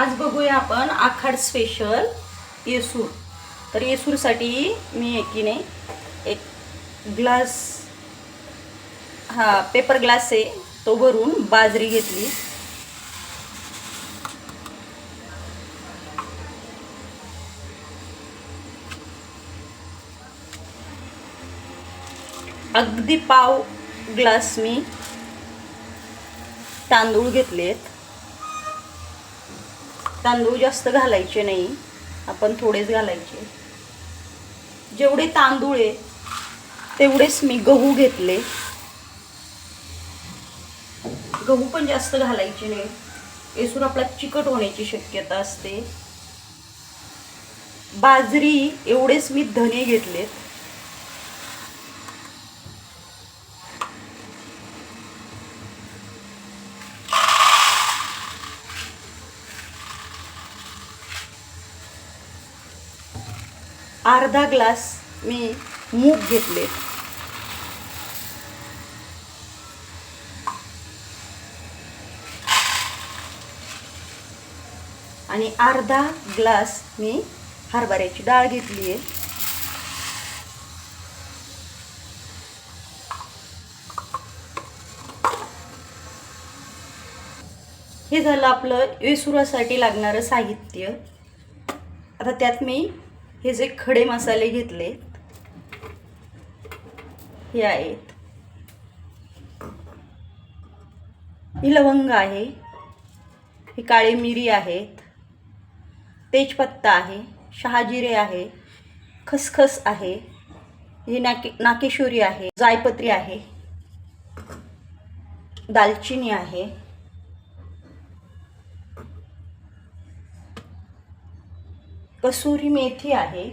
आज बघूया आपण आखाड स्पेशल येसूर. तर येसूरसाठी मी एकीने एक ग्लास हा पेपर ग्लास आहे. तो भरून बाजरी घेतली. अगदी पाव ग्लास मी तांदूळ घेतलेत. तांदूळ जास्त घालायचे नाही. आपण थोडेच घालायचे. जेवढे तांदूळ आहे तेवढेच मी गहू घेतले. गहू पण जास्त घालायचे नाही. येसून आपला चिकट होण्याची शक्यता असते. बाजरी एवढेच मी धने घेतलेत. अर्धा ग्लास मी मूग घेतले. आणि अर्धा ग्लास मी हरभऱ्याची डाळ घेतली आहे. हे झालं आपलं विसुरासाठी लागणारं साहित्य. आता त्यात मी हे जे खडे मसाले घेतले हे आहेत. ही लवंग आहे ही काळी मिरी आहेत तेजपत्ता आहे शहाजिरे आहे खसखस आहे ही नाके नाकेश्वरी आहे जायपत्री आहे दालचिनी आहे कसुरी मेथी आहे.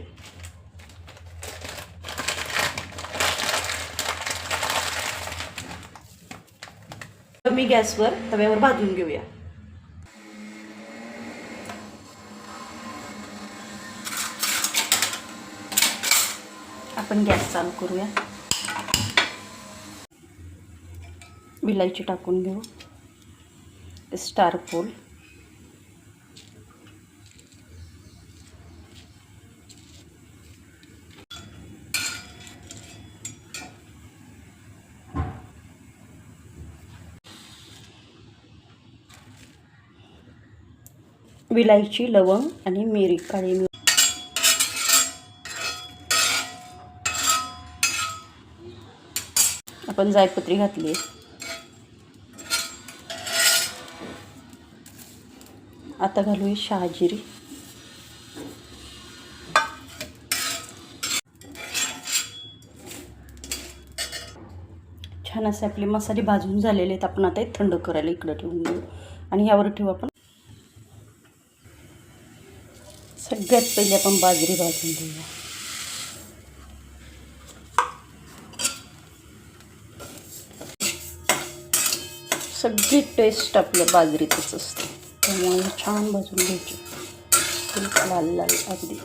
कमी गॅसवर तव्यावर भाजून घेऊया. आपण गॅस चालू करूया. विलायची टाकून घेऊ. स्टार फूल विलायची लवंग आणि मिरी काळी मिरी. आपण जायपत्री घातली. आता घालूया शहाजिरी. छान असे आपले मसाले भाजून झालेले आहेत. आपण आता थंड करायला इकडं ठेवून देऊ. आणि यावर ठेवू आपण सगळ्यात पहिले आपण बाजरी भाजून घेऊया. सगळी टेस्ट आपल्या बाजरीतच असते. त्यामुळे छान भाजून घ्यायची. लाल लाल अगदी.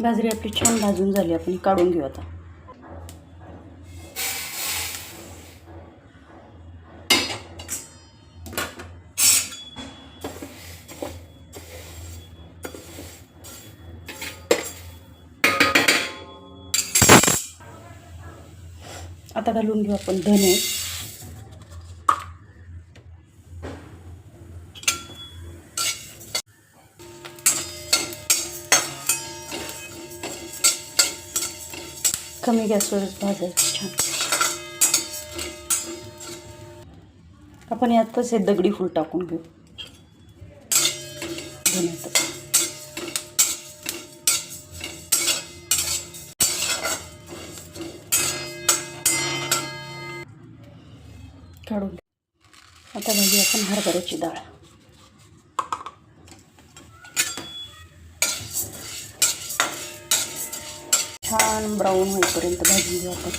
बाजरी आपली छान भाजून झाली आपण काढून घेऊ आता. आता घालून घेऊ आपण धने कमी गॅसवरच भाजायचं छान. आपण यातच हे दगडी फूल टाकून घेऊ. धन्यवाद. काढून आता भाजी आपण हरभऱ्याची डाळ. छान ब्राऊन होईपर्यंत भाजली घेऊ आपण.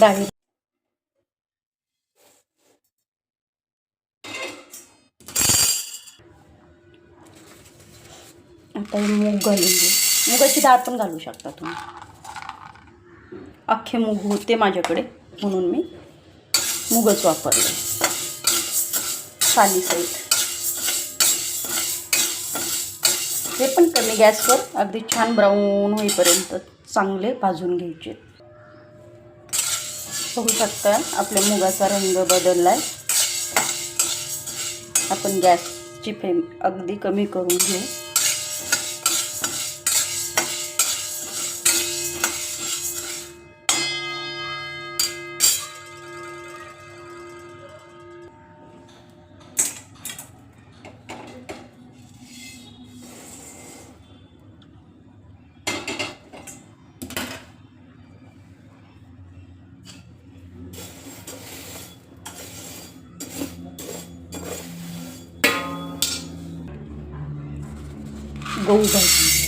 डाळी. आता मूग घालून घेऊ. मुगाची डाळ पण घालू शकता तुम्ही. अख्खे मूग होते माझ्याकडे म्हणून मी मुगच वापरले सालीसहित हे पण कमी गॅसवर अगदी छान ब्राऊन होईपर्यंत चांगले भाजून घ्यायचे. बघू शकता आपल्या मुगाचा रंग बदललाय. आपण गॅसची फ्लेम अगदी कमी करून घेऊ. गहू भाजून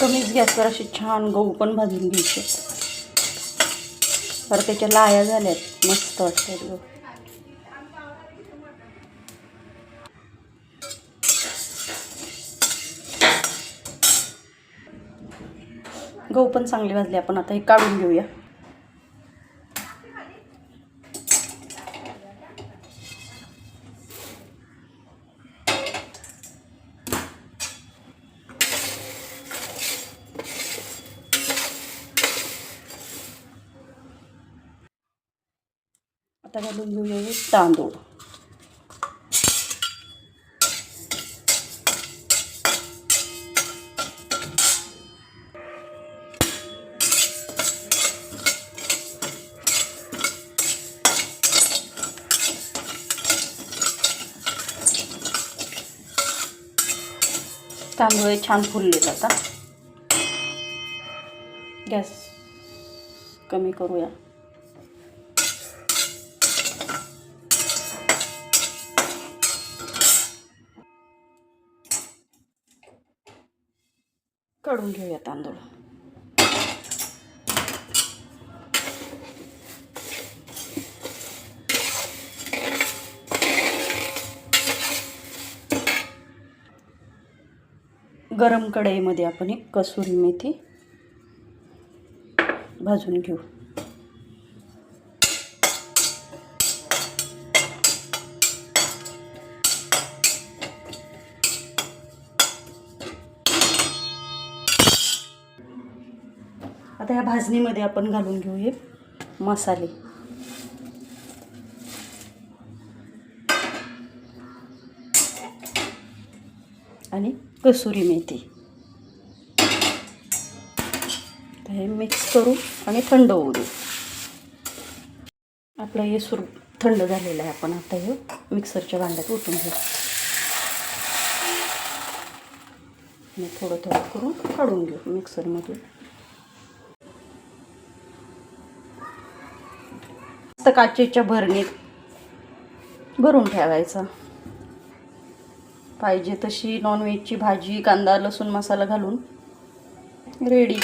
कमीच गॅसवर असे छान गहू पण भाजून घ्यायचे. तर त्याच्या लाया झाल्यात मस्त वाटतात गहू गहू पण चांगले भाजले आपण आता हे काढून घेऊया. आता घालून घेऊया तांदूळ. तांदूळ हे छान फुललेत आता. गॅस कमी करूया. काढून घेऊया तांदूळ. गरम कढईमध्ये आपण एक कसुरी मेथी भाजून घेऊ. आता ह्या भाजणीमध्ये आपण घालून घेऊ हे मसाले. आणि कसुरी मेथी. हे मिक्स करू आणि थंड होऊ देऊ. आपलं हे सुर थंड झालेलं आहे आपण आता हे मिक्सरच्या भांड्यात ओतून घेऊ. आणि थोडं थोडं करून काढून घेऊ मिक्सरमधून असं काचेच्या भरणीत भरून ठेवायचा. पाहिजे तशी नॉनव्हेजची भाजी कांदा लसूण मसाला घालून रेडी